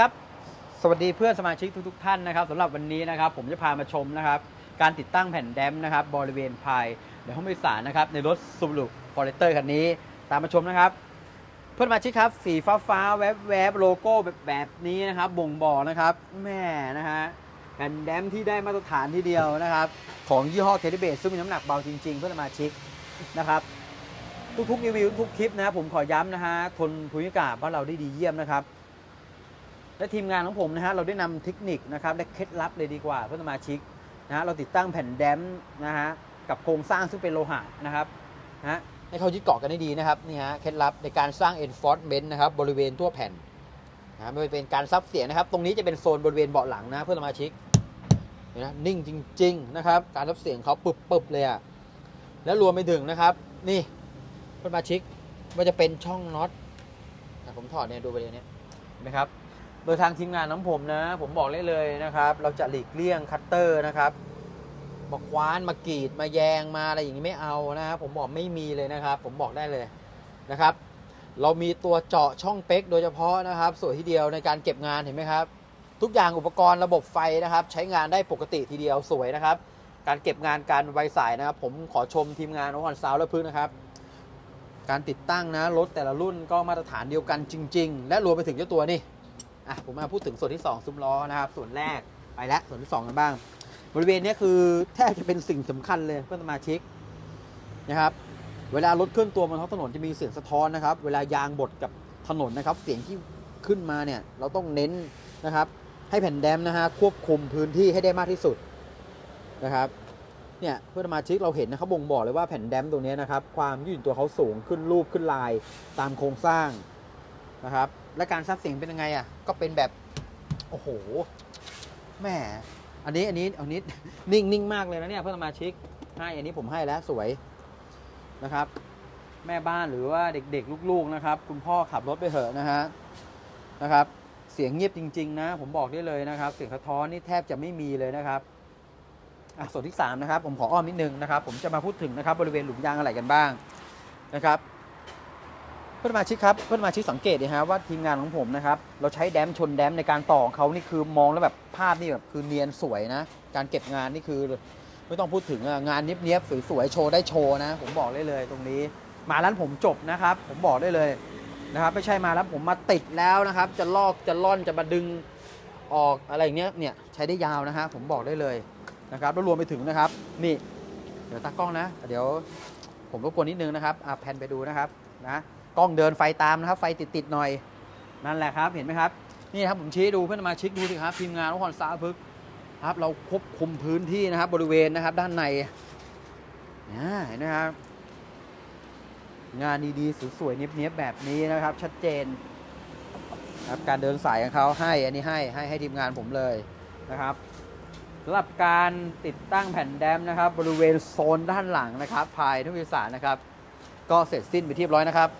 ครับ สวัสดีเพื่อนสมาชิกทุกๆท่านนะครับสำหรับวันนี้นะครับผมจะพามาชมนะครับการติดตั้งแผ่นแดมนะครับบริเวณภายในห้องโดยสารนะครับในรถ Subaru Forester คันนี้ตามมาชมนะครับ เพื่อนสมาชิกครับสีฟ้าฟ้าๆแวบแวบโลโก้แบบแบบนี้นะครับ บ่งบอกนะครับแม่นะฮะแผ่นแดมที่ได้มาตรฐานทีเดียวนะครับ ของยี่ห้อเคเดเบสซึ่งมีน้ำหนักเบาจริง ๆ เพื่อนสมาชิกนะครับทุกๆรีวิวทุกคลิปนะครับผมขอย้ำนะฮะทนภูมิอากาศบ้านเราได้ดีเยี่ยมนะครับ และทีมงานของผมนะฮะเราได้นำเทคนิคนะครับและเคล็ดลับเลยดีกว่าเพื่อนสมาชิกนะฮะเราติดตั้งแผ่นแดมนะฮะกับโครงสร้างซึ่งเป็นโลหะนะครับนะฮะให้เขายึดเกาะกันได้ดีนะครับนี่ฮะเคล็ดลับในการสร้าง enforcement นะครับบริเวณทั่วแผ่นนะฮะไม่เป็นการซับเสียงนะครับ ตรงนี้จะเป็นโซนบริเวณเบาะหลังนะเพื่อนสมาชิกเห็นะนิ่งจริง ๆ นะครับ การซับเสียงเขาปึบปึบๆเลยอะแล้วรวมไปถึงนะครับ นี่เพื่อนสมาชิกว่าจะเป็นช่องน็อตอ่ผมถอดเนี่ยดูไปเลยเนี่ยเห็นไหมครับ โดยทางทีมงานของผมนะ ผมบอกได้เลยนะครับ เราจะหลีกเลี่ยงคัตเตอร์นะครับมาคว้านมากรีดมาแยงมาอะไรอย่างนี้ไม่เอานะครับผมบอกไม่มีเลยนะครับ ผมบอกได้เลยนะครับ เรามีตัวเจาะช่องเป๊กโดยเฉพาะนะครับ ส่วนที่เดียวในการเก็บงานเห็นไหมครับ ทุกอย่างอุปกรณ์ระบบไฟนะครับ ใช้งานได้ปกติทีเดียวสวยนะครับ การเก็บงานการไวสายนะครับ ผมขอชมทีมงานของคอนซาวและพึ่งนะครับ การติดตั้งนะรถแต่ละรุ่นก็มาตรฐานเดียวกันจริง ๆ และรวมไปถึงเจ้าตัวนี่ อะผมมาพูดถึงส่วนที่ 2 ซุ้มล้อนะครับ ส่วนแรกไปแล้วส่วนที่ 2 กันบ้าง บริเวณนี้คือแทบจะเป็นสิ่งสำคัญเลยเพื่อนสมาชิกนะครับ เวลารถเคลื่อนตัวบนท้องถนนจะมีเสียงสะท้อนนะครับ เวลายางบดกับถนนนะครับ เสียงที่ขึ้นมาเนี่ยเราต้องเน้นนะครับ ให้แผ่นแดมนะฮะควบคุมพื้นที่ให้ได้มากที่สุดนะครับเนี่ยเพื่อนสมาชิกเราเห็นนะครับบ่งบอกเลยว่าแผ่นแดมตัวนี้นะครับ ความยืดหยุ่นตัวเขาสูงขึ้นรูปขึ้นลายตามโครงสร้างนะครับ และการซับเสียงเป็นยังไงอะ ก็เป็นแบบ โอ้โหแหมอันนี้อันนี้อันนี้นิ่งนิ่งมากเลยนะเนี่ยเพื่อนสมาชิกให้อันนี้ผมให้แล้วสวยนะครับ แม่บ้านหรือว่าเด็กๆ ลูกๆนะครับ คุณพ่อขับรถไปเถอะนะฮะนะครับ เสียงเงียบจริง ๆ นะ ผมบอกได้เลยนะครับ เสียงสะท้อนนี่แทบจะไม่มีเลยนะครับอะส่วนที่สามนะครับผมขออ้อมนิดนึงนะครับ ผมจะมาพูดถึงนะครับ บริเวณหลุมยางอะไรกันบ้างนะครับ เพื่อนมาชิกครับเพื่อนมาชิกสังเกตดีฮะว่าทีมงานของผมนะครับเราใช้แดมชนแดมในการต่อของเขานี่คือมองแล้วแบบภาพนี่แบบคือเนียนสวยนะ การเก็บงานนี่คือไม่ต้องพูดถึงงานเนี้ยบๆสวยๆโชว์ได้โชว์นะ ผมบอกได้เลยตรงนี้ มาร้านผมจบนะครับ ผมบอกได้เลยนะครับไม่ใช่มาแล้วผมมาติดแล้วนะครับ จะลอกจะล่อนจะมาดึงออกอะไรอย่างเงี้ยเนี่ยใช้ได้ยาวนะฮะผมบอกได้เลยนะครับแล้วรวมไปถึงนะครับ นี่ เดี๋ยวตากล้องนะ เดี๋ยวผมรบกวนนิดนึงนะครับอะแพนไปดูนะครับนะ กล้องเดินไฟตามนะครับ ไฟติดๆหน่อย นั่นแหละครับ เห็นไหมครับ นี่ครับผมชี้ดูเพื่อนสมาชิกดูสิครับทีมงานนครสาพึกษ์ครับ เราควบคุมพื้นที่นะครับ บริเวณนะครับ ด้านในนะเห็นไหมครับ งานดีๆสวยๆเนี้ยบๆแบบนี้นะครับ ชัดเจนครับการเดินสายของเขาให้อันนี้ให้ให้ให้ทีมงานผมเลยนะครับสำหรับการติดตั้งแผ่นแดมนะครับ บริเวณโซนด้านหลังนะครับ ภายทุกวิสานะครับ ก็เสร็จสิ้นไปที่เรียบร้อยนะครับ